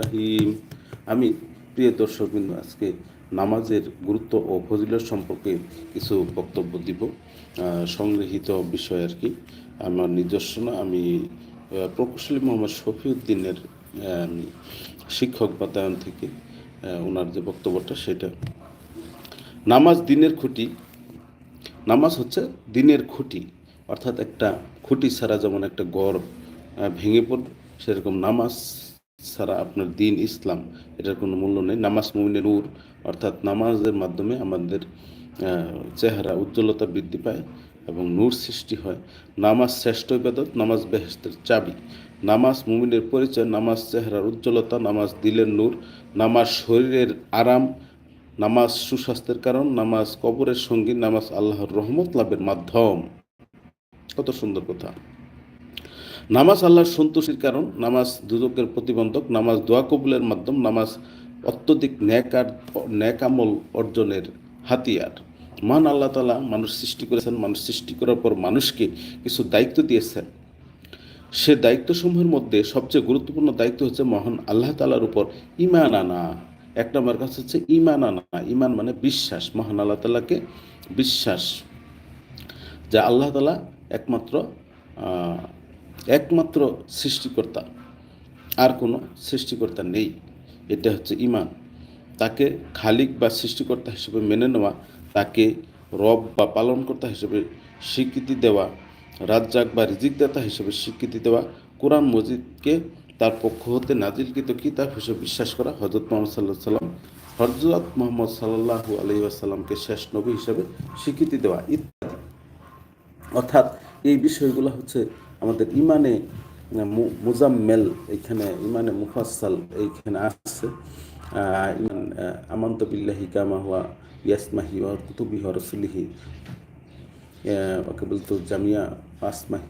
রহিম। আমি প্রিয় দর্শক দর্শকবৃন্দ, আজকে নামাজের গুরুত্ব ও ফজিলত সম্পর্কে কিছু বক্তব্য দিব। সংগৃহীত বিষয় আর কি। আমার নিজস্ব না আমি প্রকৌশলী মোহাম্মদ শফিউদ্দিনের শিক্ষক বাতায়ন থেকে ওনার যে বক্তব্যটা সেটা। নামাজ দিনের খুঁটি, নামাজ হচ্ছে দিনের খুঁটি, অর্থাৎ একটা খুঁটি ছাড়া যেমন একটা গড় ভেঙে পড়বে সেরকম নামাজ ছাড়া আপনার দিন ইসলাম, এটার কোনো মূল্য নেই। নামাজ মুমিনের নূর অর্থাৎ নামাজের মাধ্যমে আমাদের চেহারা উজ্জ্বলতা বৃদ্ধি পায় এবং নূর সৃষ্টি হয়। নামাজ শ্রেষ্ঠ ইবাদত, নামাজ বেহেস্তের চাবি। নামাজ মুমিনের পরিচয়, নামাজ চেহারার উজ্জ্বলতা, নামাজ দিলের নূর, নামাজ শরীরের আরাম, নামাজ সুস্বাস্থ্যের কারণ, নামাজ কবরের সঙ্গী, নামাজ আল্লাহর রহমত লাভের মাধ্যম। কত সুন্দর কথা। নামাজ আল্লাহর সন্তুষ্টির কারণ, নামাজ দুদকের প্রতিবন্ধক, নামাজ দোয়া কবুলের মাধ্যম, নামাজ অত্যধিক ন্যাকার, ন্যাকামল অর্জনের হাতিয়ার। মান আল্লাহ তালা মানুষ সৃষ্টি করেছেন, মানুষ সৃষ্টি করার পর মানুষকে কিছু দায়িত্ব দিয়েছেন। সে দায়িত্বসমূহের মধ্যে সবচেয়ে গুরুত্বপূর্ণ দায়িত্ব হচ্ছে মহান আল্লাহ তালার উপর ইমান আনা। এক নম্বর কাজ হচ্ছে ইমান আনা। ইমান মানে বিশ্বাস, মহান আল্লাহ তালাকে বিশ্বাস, যে আল্লাহ তালা একমাত্র একমাত্র সৃষ্টিকর্তা। আর কোনো সৃষ্টিকর্তা নেই। এটা হচ্ছে ইমান। তাকে খালিক বা সৃষ্টিকর্তা হিসেবে মেনে নেওয়া, তাকে রব বা পালনকর্তা হিসেবে স্বীকৃতি দেওয়া, রাজ্জাক বা রিজিকদাতা হিসেবে স্বীকৃতি দেওয়া, কোরআন মজিদকে তার পক্ষ হতে নাজিলকৃত কিতাব হিসেবে বিশ্বাস করা হজরত মোহাম্মদ সাল্লাহ সাল্লাম হজরত মোহাম্মদ সাল্লাহু আলহি আসাল্লামকে শেষ নবী হিসেবে স্বীকৃতি দেওয়া ইত্যাদি। অর্থাৎ এই বিষয়গুলো হচ্ছে আমাদের ইমানে মুজাম্মেল এইখানে ইমানে মুফাসাল এইখানে আসছে ইমান আমান্ত বিল্লাহি কামা হুয়া ইয়াসমাহি ওয়া কুতুবি ওয়া রসুলিহি। ওকে বলতো জামিয়া আসমাহি।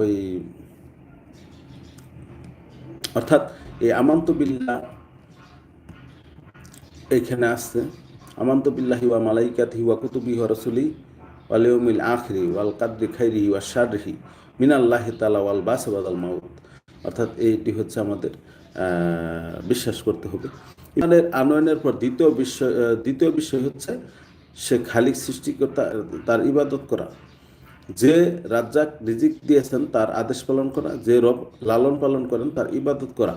ওই, অর্থাৎ এই আমান্ত বিল্লাহ এইখানে আসছে আমান্ত বিল্লাহি ওয়া মালাইকাতি ওয়া কুতুবি ওয়া রসুলি ওয়াল ইয়াউমিল আখিরি ওয়াল কাদরি খাইরিহি ওয়া শাররিহি। মিনাল্লাহি তাআলা ওয়াল বাসাবাদাল মাউত। অর্থাৎ এইটি হচ্ছে আমাদের বিশ্বাস করতে হবে। ইমানের আনয়নের পর দ্বিতীয় বিষয় দ্বিতীয় বিষয় হচ্ছে সে খালিক সৃষ্টিকর্তা, তার ইবাদত করা। যে রাজ্জাক রিজিক দিয়েছেন, তার আদেশ পালন করা। যে রব লালন পালন করেন, তার ইবাদত করা।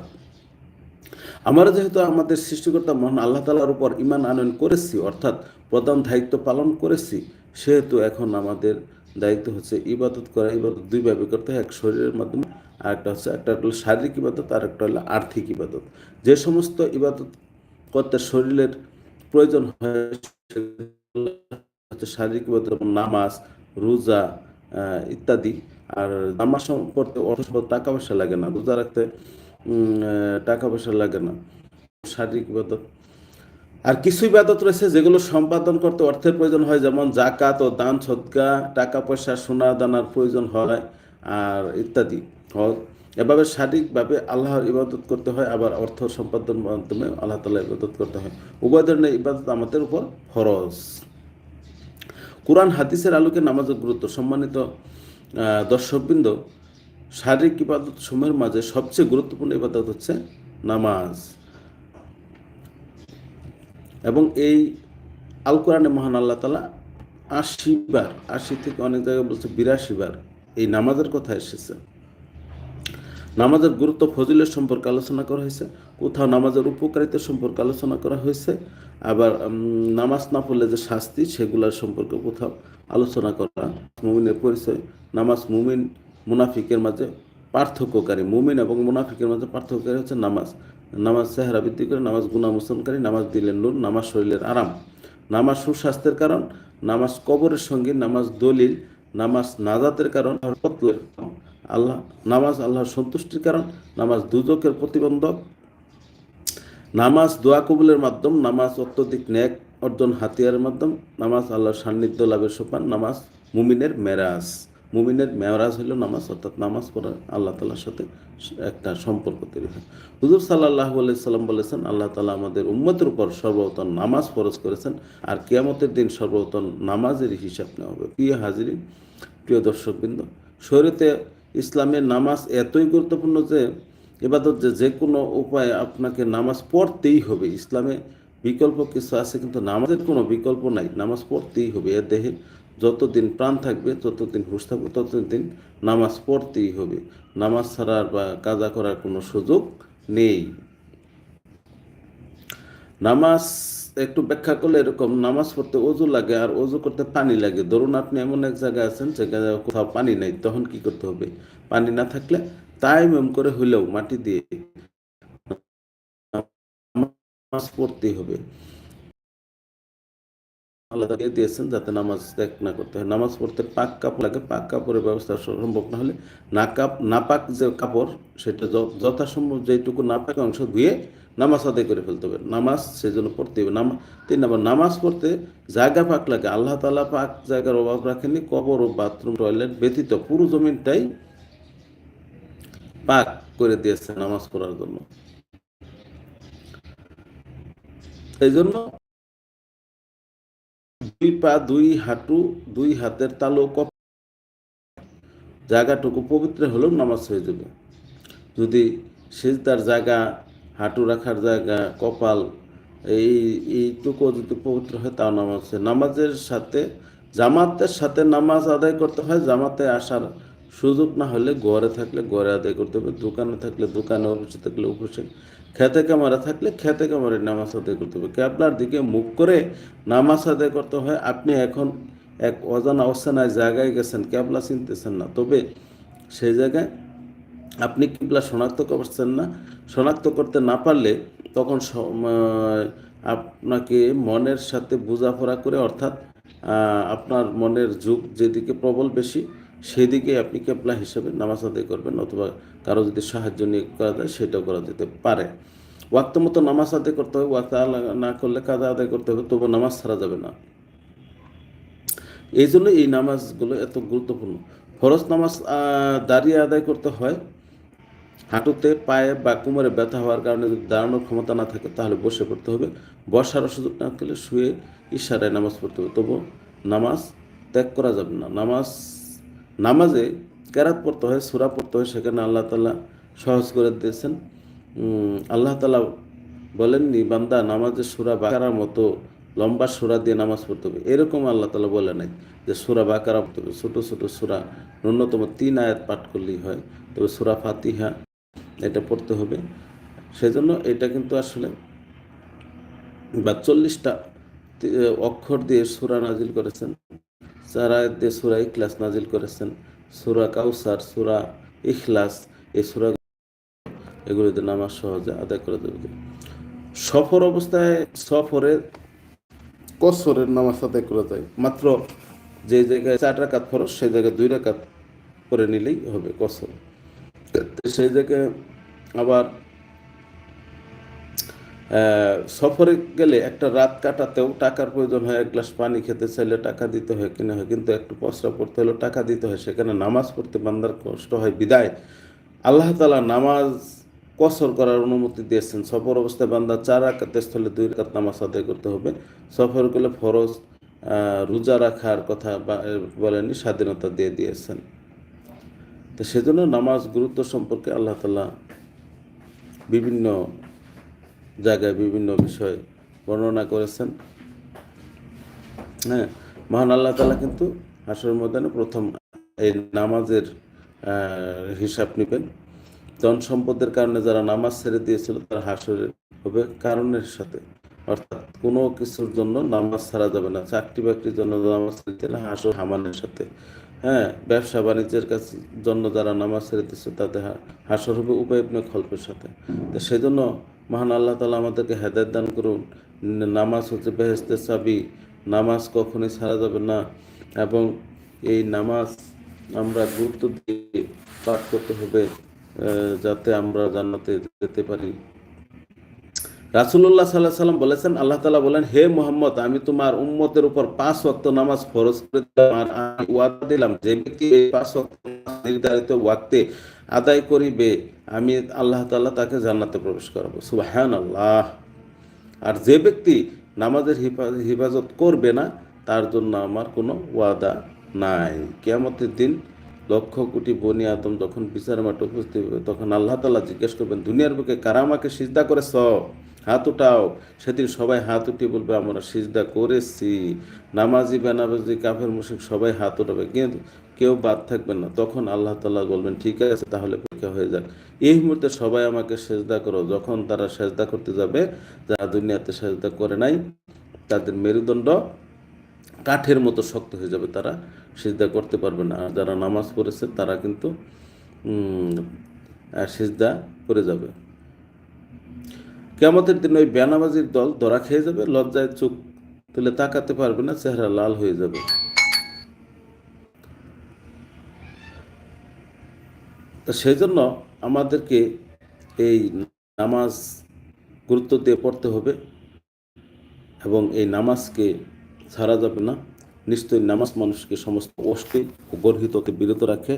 আমরা যেহেতু আমাদের সৃষ্টিকর্তা মহান আল্লাহ তালার উপর ইমান আনয়ন করেছি, অর্থাৎ প্রধান দায়িত্ব পালন করেছি, সেহেতু এখন আমাদের দায়িত্ব হচ্ছে ইবাদত করা, ইবাদত দুইভাবে করতে হয়, এক শরীরের মাধ্যমে আর একটা হচ্ছে, একটা হলো শারীরিক ইবাদত আর একটা হলো আর্থিক ইবাদত। যে সমস্ত ইবাদত করতে শরীরের প্রয়োজন হয়, হচ্ছে শারীরিক ইবাদত নামাজ, রোজা ইত্যাদি। আর নামাজ পড়তে অর্থ টাকা পয়সা লাগে না, রোজা রাখতে টাকা পয়সা লাগে না। শারীরিক ইবাদত আর কিছু ইবাদত রয়েছে যেগুলো সম্পাদন করতে অর্থের প্রয়োজন হয়, যেমন জাকাত ও দান, সদকা টাকা পয়সা সোনা দানার প্রয়োজন হয়, আর ইত্যাদি। হয় এভাবে শারীরিকভাবে আল্লাহর ইবাদত করতে হয়, আবার অর্থ সম্পাদন মাধ্যমে আল্লাহ তালা ইবাদত করতে হয়। উভয় ধরনের ইবাদত আমাদের উপর ফরজ। কোরআন হাদিসের আলোকে নামাজের গুরুত্ব। সম্মানিত দর্শকবৃন্দ, শারীরিক ইবাদত সময়ের মাঝে সবচেয়ে গুরুত্বপূর্ণ ইবাদত হচ্ছে নামাজ। এবং এই আল কোরআনে মহান আল্লাহ তালা আশি বার, আশি থেকে অনেক জায়গায় বলছে বিরাশি বার এই নামাজের কথা এসেছে। নামাজের গুরুত্ব ফজিলের সম্পর্কে আলোচনা করা হয়েছে, কোথাও নামাজের উপকারিতা সম্পর্কে আলোচনা করা হয়েছে, আবার নামাজ না পড়লে যে শাস্তি সেগুলোর সম্পর্কে কোথাও আলোচনা করা, মুমিনের পরিচয়, নামাজ মুমিন, মুনাফিকের মাঝে পার্থক্যকারী, মুমিন এবং মুনাফিকের মাঝে পার্থক্যকারী হচ্ছে নামাজ। নামাজ চেহারা বৃদ্ধি করে, নামাজ গুণা মোচনকারী, নামাজ দিলেন নূর নামাজ শরীরের আরাম। নামাজ সুস্বাস্থ্যের কারণ, নামাজ কবরের সঙ্গে, নামাজ দলিল, নামাজ নাজাতের কারণ আল্লাহ, নামাজ আল্লাহর সন্তুষ্টির কারণ, নামাজ দুদকের প্রতিবন্ধক। নামাজ দোয়া কবুলের মাধ্যম, নামাজ অত্যধিক ন্যাক অর্জন হাতিয়ারের মাধ্যম, নামাজ আল্লাহর সান্নিধ্য লাভের সোপান, নামাজ মুমিনের মেরাজ। মুমিনের মেরাজ হলো নামাজ, অর্থাৎ নামাজ পড়া আল্লাহ তালার সাথে একটা সম্পর্ক তৈরি হয়। হুজুর সাল্লাহ সাল্লাম বলেছেন, আল্লাহ তালা আমাদের উম্মতের উপর সর্বপ্রথম নামাজ ফরজ করেছেন আর কিয়ামতের দিন সর্বপ্রথম নামাজের হিসাব নেওয়া হবে। প্রিয় হাজিরি প্রিয় দর্শকবৃন্দ শরীরতে ইসলামের নামাজ এতই গুরুত্বপূর্ণ যে, এবাদত যে যে কোনো উপায়ে আপনাকে নামাজ পড়তেই হবে। ইসলামে বিকল্প কিছু আছে, কিন্তু নামাজের কোনো বিকল্প নাই। নামাজ পড়তেই হবে। এর দেহে যতদিন প্রাণ থাকবে, ততদিন হুশ থাকবে, ততদিন নামাজ পড়তেই হবে। নামাজ ছাড়ার বা কাজা করার কোনো সুযোগ নেই। নামাজ একটু ব্যাখ্যা করলে এরকম, নামাজ পড়তে অজু লাগে আর অজু করতে পানি লাগে। ধরুন আপনি এমন এক জায়গায় আছেন যেখানে কোথাও পানি নাই, তখন কি করতে হবে? পানি না থাকলে তাই মেম করে হইলেও মাটি দিয়ে নামাজ পড়তেই হবে। আল্লাহ দিয়ে দিয়েছেন যাতে নামাজ ত্যাগ না করতে হয়। নামাজ পড়তে পাক কাপড় লাগে, পাক কাপড়ের ব্যবস্থা সম্ভব না হলে নাকাপ নাপাক যে কাপড়, সেটা যথাসম্ভব যেটুকু নাপাক অংশ ধুয়ে নামাজ আদায় করে ফেলতে হবে। নামাজ সেজন্য পড়তে হবে। নামা তিন নম্বর, নামাজ পড়তে জায়গা পাক লাগে। আল্লাহ তালা পাক জায়গার অভাব রাখেনি কবর ও বাথরুম, টয়লেট ব্যতীত পুরো জমিনটাই পাক করে দিয়েছে নামাজ পড়ার জন্য। এই জন্য দুই পা দুই হাঁটু, দুই হাতের তালু কপ জায়গাটুকু পবিত্র হলেও নামাজ হয়ে যাবে। যদি সেজদার জায়গা, হাঁটু রাখার জায়গা, কপাল, এই, এইটুকু যদি পবিত্র হয়, তাও নামাজ হয় নামাজের সাথে, জামাতের সাথে নামাজ আদায় করতে হয়, জামাতে আসার সুযোগ না হলে ঘরে থাকলে ঘরে আদায় করতে হবে, দোকানে থাকলে দোকানে, অফিসে থাকলে অফিসে। খেতে কামারে থাকলে খেতে কামারে নামাজ আদায় করতে হবে। ক্যাবলার দিকে মুখ করে নামাজ আদায় করতে হয়। আপনি এখন এক অজানা অচেনায় জায়গায় গেছেন ক্যাবলা চিনতেছেন না। তবে সেই জায়গায় আপনি কিবলা শনাক্ত করছেন না। শনাক্ত করতে না পারলে তখন আপনাকে মনের সাথে বোঝাপড়া করে, অর্থাৎ আপনার মনের যুগ যেদিকে প্রবল বেশি, সেদিকে আপনি কেবলা হিসেবে নামাজ আদায় করবেন অথবা কারও যদি সাহায্য নিয়ে করা যায়, সেটাও করা যেতে পারে। ওয়াক্ত মতো নামাজ আদায় করতে হবে, ওয়াক্ত না করলে কাজা আদায় করতে হবে তবু নামাজ ছাড়া যাবে না। এই জন্য এই নামাজগুলো এত গুরুত্বপূর্ণ। ফরজ নামাজ দাঁড়িয়ে আদায় করতে হয়। হাঁটুতে, পায়ে বা কোমরে ব্যথা হওয়ার কারণে যদি দাঁড়ানোর ক্ষমতা না থাকে, তাহলে বসে পড়তে হবে। বসার সুযোগ না থাকলে শুয়ে ইশারায় নামাজ পড়তে হবে। তবু নামাজ ত্যাগ করা যাবে না। নামাজ, নামাজে কেরাত পড়তে হয়, সুরা পড়তে হয়, সেখানে আল্লাহ তালা সহজ করে দিয়েছেন। আল্লাহ তালা বলেননি, বান্দা নামাজের সুরা বাকারার মতো লম্বা সুরা দিয়ে নামাজ পড়তে হবে। এরকম আল্লাহ তালা বলে নাই যে সুরা বাকারা পড়তে হবে। ছোটো ছোটো সুরা, ন্যূনতম তিন আয়াত পাঠ করলেই হয়। তবে সুরা ফাতিহা এটা পড়তে হবে। সেজন্য এটা কিন্তু আসলে বা চল্লিশটা অক্ষর দিয়ে সুরা নাজিল করেছেন। চার আয়াত দিয়ে সুরা ইখলাস নাজিল করেছেন। সুরা কাউসার, সুরা ইখলাস, এই সুরা এগুলিতে নামাজ সহজে আদায় করে দেবে। সফর অবস্থায় সফরে কসরের নামাজ আদায় করা যায়। মাত্র যে জায়গায় চার রাকাত ফরস সেই জায়গায় দুই রাকাত করে নিলেই হবে কসর। সেই জায়গায় আবার সফরে গেলে একটা রাত কাটাতেও টাকার প্রয়োজন হয়, এক গ্লাস পানি খেতে চাইলে টাকা দিতে হয়, কিনা হয়, কিন্তু একটু পসরা পড়তে হলেও টাকা দিতে হয়, সেখানে নামাজ পড়তে বান্দার কষ্ট হয়, বিদায়। আল্লাহ তালা নামাজ কসর করার অনুমতি দিয়েছেন, সফর অবস্থায় বান্দা চার রাকাতের স্থলে দুই রাকাত নামাজ আদায় করতে হবে। সফর করলে ফরজ রোজা রাখার কথা বলেনি স্বাধীনতা দিয়ে দিয়েছেন। তো সেজন্য নামাজ গুরুত্ব সম্পর্কে আল্লাহ তালা বিভিন্ন জায়গায় বিভিন্ন বিষয় বর্ণনা করেছেন। হ্যাঁ মহান আল্লাহ তালা কিন্তু হাসর ময়দানে প্রথম এই নামাজের হিসাব নেবেন। ধন সম্পদের কারণে যারা নামাজ ছেড়ে দিয়েছিল, তারা হাসরে হবে কারণের সাথে। অর্থাৎ কোনো কিছুর জন্য নামাজ ছাড়া যাবে না। চাকরি বাকরির জন্য নামাজ ছেড়ে দিলে হাসর হামানের সাথে। হ্যাঁ ব্যবসা বাণিজ্যের কাছে জন্য যারা নামাজ ছেড়ে দিচ্ছে তাদের হাসর হবে উপায় খল্পের সাথে। তো সেই জন্য মহান আল্লাহ তালা আমাদেরকে হেদায়ত দান করুন। নামাজ হচ্ছে বেহেস্তের চাবি। নামাজ কখনোই ছাড়া যাবে না এবং এই নামাজ আমরা গুরুত্ব দিয়ে পাঠ করতে হবে যাতে আমরা জান্নাতে যেতে পারি। রাসুল্লাহ সাল্লাহ সাল্লাম বলেছেন, আল্লাহ তালা বলেন, হে মোহাম্মদ, আমি তোমার উম্মতের উপর পাঁচ ওয়াক্ত নামাজ ফরজ করে দিলাম আর আমি ওয়াদা দিলাম, যে ব্যক্তি এই পাঁচ ওয়াক্ত নির্ধারিত ওয়াক্তে আদায় করিবে আমি আল্লাহ তাআলা তাকে জান্নাতে প্রবেশ করাবো। সুবাহান আল্লাহ আর যে ব্যক্তি নামাজের হিফা- হিফাজত করবে না, তার জন্য আমার কোনো ওয়াদা নাই। কেয়ামতের দিন লক্ষ কোটি বনি আদম যখন বিচার মাঠে উপস্থিত হবে, তখন আল্লাহ তালা জিজ্ঞেস করবেন, দুনিয়ার বুকে কারা আমাকে সিজদা করেছ? হাত উঠাও। সেদিন সবাই হাত উঠিয়ে বলবে, আমরা সিজদা করেছি। নামাজি বেনামাজি কাফের মুশিক সবাই হাত উঠাবে। কিন্তু কেউ বাদ থাকবে না। তখন আল্লাহ তালা বলবেন, ঠিক আছে, তাহলে পরীক্ষা হয়ে যাক। এই মুহূর্তে সবাই আমাকে সেজদা করো। যখন তারা সেজদা করতে যাবে, যারা দুনিয়াতে সেজদা করে নাই, তাদের মেরুদণ্ড কাঠের মতো শক্ত হয়ে যাবে। তারা সিজদা করতে পারবে না। আর যারা নামাজ পড়েছে, তারা কিন্তু সিজদা করে যাবে। কেমতের দিন ওই বেনামাজির দল ধরা খেয়ে যাবে, লজ্জায় চোখ তুলে তাকাতে পারবে না, চেহারা লাল হয়ে যাবে। তা সেই জন্য আমাদেরকে এই নামাজ গুরুত্ব দিয়ে পড়তে হবে এবং এই নামাজকে ছাড়া যাবে না। নিশ্চয়ই নামাজ মানুষকে সমস্ত অষ্টে ও গর্হিত বিরত রাখে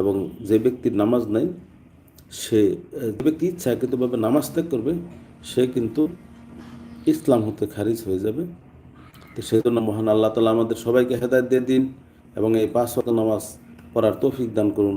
এবং যে ব্যক্তির নামাজ নাই সে যে ব্যক্তি ইচ্ছাকৃতভাবে নামাজ ত্যাগ করবে, সে কিন্তু ইসলাম হতে খারিজ হয়ে যাবে। তো সেই জন্য মহান আল্লাহ তালা আমাদের সবাইকে হেদায়ত দিয়ে দিন এবং এই পাঁচ ওয়াক্ত নামাজ পড়ার তৌফিক দান করুন।